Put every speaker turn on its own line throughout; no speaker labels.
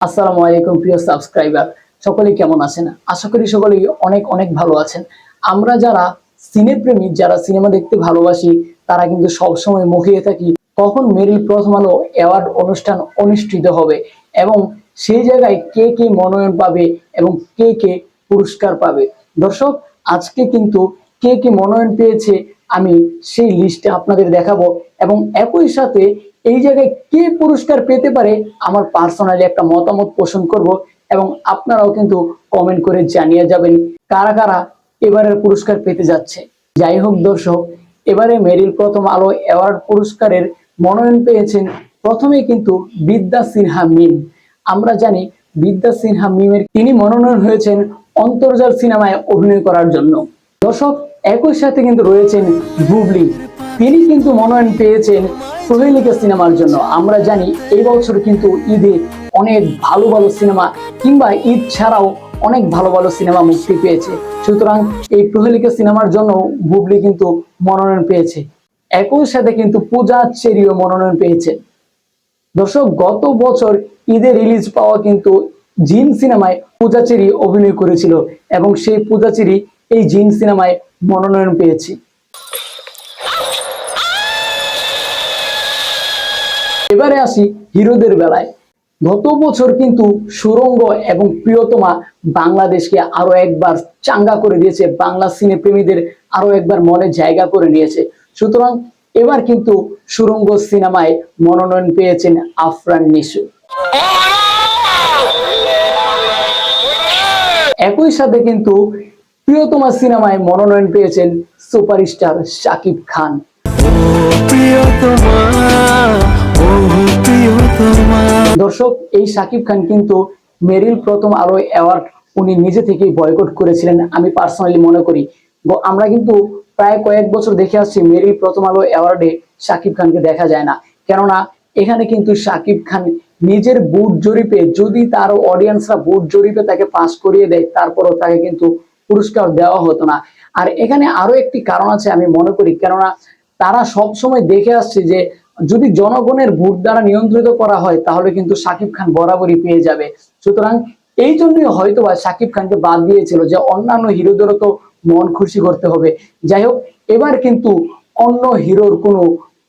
আসসালামু আলাইকুম প্রিয় সাবস্ক্রাইবার। সকলেই কেমন আছেন? আশা করি সকলেই অনেক অনেক ভালো আছেন। আমরা যারা সিনেপ্রেমী, যারা সিনেমা দেখতে ভালোবাসি, তারা কিন্তু সবসময় মুখিয়ে থাকি, কখন মেরিল প্রথম আলো অ্যাওয়ার্ড অনুষ্ঠান অনুষ্ঠিত হবে এবং সেই জায়গায় কে কে মনোনয়ন পাবে এবং কে কে পুরস্কার পাবে। দর্শক, আজকে কিন্তু কে কে মনোনয়ন পেয়েছে আমি সেই লিস্টে আপনাদের দেখাবো এবং একই সাথে এই জায়গায় কে পুরস্কার পেতে পারে আমার পার্সোনালি একটা মতামত পোষণ করব এবং আপনারাও কিন্তু কমেন্ট করে জানিয়ে যাবেন কারা কারা এবারের পুরস্কার পেতে যাচ্ছে। যাই হোক দর্শক, এবারে মেরিল প্রথম আলো অ্যাওয়ার্ড পুরস্কারের মনোনয়ন পেয়েছেন প্রথমে কিন্তু বিদ্যা সিনহা মিম। আমরা জানি বিদ্যা সিনহা মিমের তিনি মনোনয়ন হয়েছেন অন্তর্জাল সিনেমায় অভিনয় করার জন্য। দর্শক একই সাথে কিন্তু রয়েছেন বুবলি। তিনি কিন্তু মনোনয়ন পেয়েছেন প্রহেলিকা সিনেমার জন্য। আমরা জানি এই বছর কিন্তু ঈদে অনেক ভালো ভালো সিনেমা কিংবা ঈদ ছাড়াও অনেক ভালো ভালো সিনেমা মুক্তি পেয়েছে। সুতরাং এই প্রহেলিকা সিনেমার জন্য বুবলি কিন্তু মনোনয়ন পেয়েছে। একই সাথে কিন্তু পূজা চেরিও মনোনয়ন পেয়েছে। দর্শক, গত বছর ঈদে রিলিজ পাওয়া কিন্তু জিন সিনেমায় পূজাচেরি অভিনয় করেছিল এবং সেই পূজাচেরি এই জিন সিনেমায় মনোনয়ন পেয়েছি। এবারে আসি হিরোদের বেলায়। গত বছর কিন্তু সুরঙ্গ এবং প্রিয়তমা বাংলাদেশকে আরও একবার চাঙ্গা করে দিয়েছে। বাংলা সিনে প্রেমীদের আরও একবার মনে জায়গা করে নিয়েছে। সুতরাং এবার কিন্তু সুরঙ্গ সিনেমায় মনোনয়ন পেয়েছেন আফরান নিশু। একই সাথে কিন্তু প্রিয়তমা সিনেমায় মনোনয়ন পেয়েছেন সুপারস্টার শাকিব খান। দর্শক, এই শাকিব খান কিন্তু মেরিল প্রথম আলো অ্যাওয়ার্ড উনি নিজে থেকেই বয়কট করেছিলেন, আমি পার্সোনালি মনে করি। আমরা কিন্তু প্রায় কয়েক বছর দেখে আসছি মেরিল প্রথম আলো অ্যাওয়ার্ডে শাকিব খানকে দেখা যায় না। কেননা, এখানে কিন্তু শাকিব খান নিজের বুট জরিপে, যদি তার অডিয়েন্সরা বুট জরিপে তাকে পাস করিয়ে দেয়, তারপরও তাকে কিন্তু পুরস্কার দেওয়া হতো না। আর এখানে আরও একটি কারণ আছে আমি মনে করি, কেননা তারা সব সময় দেখে আসছে যে, যদি জনগণের ভোট দ্বারা নিয়ন্ত্রিত করা হয়, তাহলে কিন্তু সাকিব খান বরাবরই পেয়ে যাবে। সুতরাং এই জন্যই হয়তো বা সাকিব খানকে বাদ দিয়েছিল যে, অন্যান্য হিরোদেরও তো মন খুশি করতে হবে। যাই হোক, এবার কিন্তু অন্য হিরোর কোনো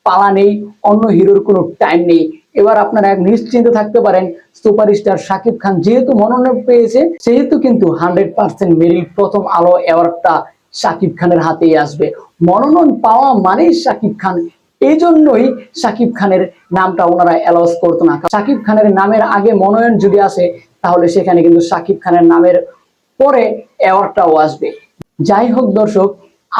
পালা নেই, অন্য হিরোর কোনো টাইম নেই। এবার আপনারা এক নিশ্চিন্তে থাকতে পারেন। সুপারস্টার সাকিব খান যেহেতু মনোনয়ন পেয়েছে, সেহেতু কিন্তু হান্ড্রেড পার্সেন্ট মেরিল প্রথম আলো অ্যাওয়ার্ডটা সাকিব খানের হাতেই আসবে। মনোনয়ন পাওয়া মানেই সাকিব খান। এই জন্যই সাকিব খানের নামটা ওনারা অ্যালাউস করতো না। সাকিব খানের নামের আগে মনোনয়ন যদি আসে, তাহলে সেখানে কিন্তু সাকিব খানের নামের পরে অ্যাওয়ার্ডটাও আসবে। যাই হোক দর্শক,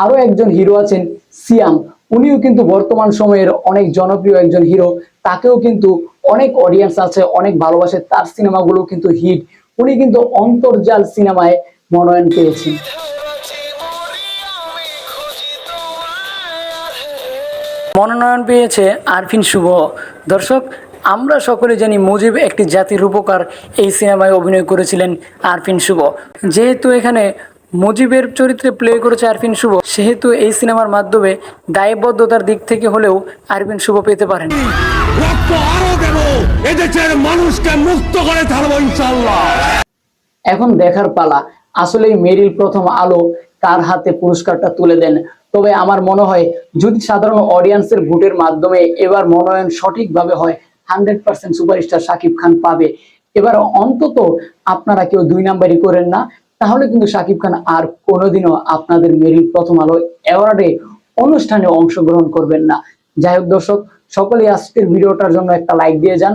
আরও একজন হিরো আছেন সিয়াম। উনিও কিন্তু বর্তমান সময়ের অনেক জনপ্রিয় একজন হিরো তাকেও কিন্তু অনেক অডিয়েন্স আছে, অনেক ভালোবাসে, তার সিনেমাগুলো কিন্তু হিট উনি কিন্তু অন্তর্জাল সিনেমায় মনোনয়ন পেয়েছেন। মনোনয়ন পেয়েছে আরফিন শুভ। দর্শক, আমরা সকলে জানি মুজিব একটি জাতির উপকার এই সিনেমায় অভিনয় করেছিলেন আরফিন শুভ। যেহেতু এখানে মুজিবের চরিত্রে প্লে করেছে আরফিন শুভ। সেহেতু এই সিনেমার মাধ্যমে দায়বদ্ধতার দিক থেকে হলেও আরফিন শুভ পেতে পারেন।
মানুষকে মুক্ত করে ছাড়বো ইনশাল্লাহ
এখন দেখার পালা। আসলেই মেরিল প্রথম আলো কার হাতে পুরস্কারটা তুলে দেন। তবে আমার মনে হয় যদি সাধারণ অডিয়েন্সের ভোটের মাধ্যমে এবার মনোনয়ন সঠিকভাবে হয় hundred percent superstar Shakib Khan পাবে। এবার অন্তত আপনারা কেউ দুই নাম্বারই করেন না। তাহলে কিন্তু সাকিব খান আর কোনোদিনও আপনাদের মেরির প্রথম আলো অ্যাওয়ার্ডে অনুষ্ঠানে অংশগ্রহণ করবেন না। যাই হোক দর্শক, সকলেই আজকের ভিডিওটার জন্য একটা লাইক দিয়ে যান।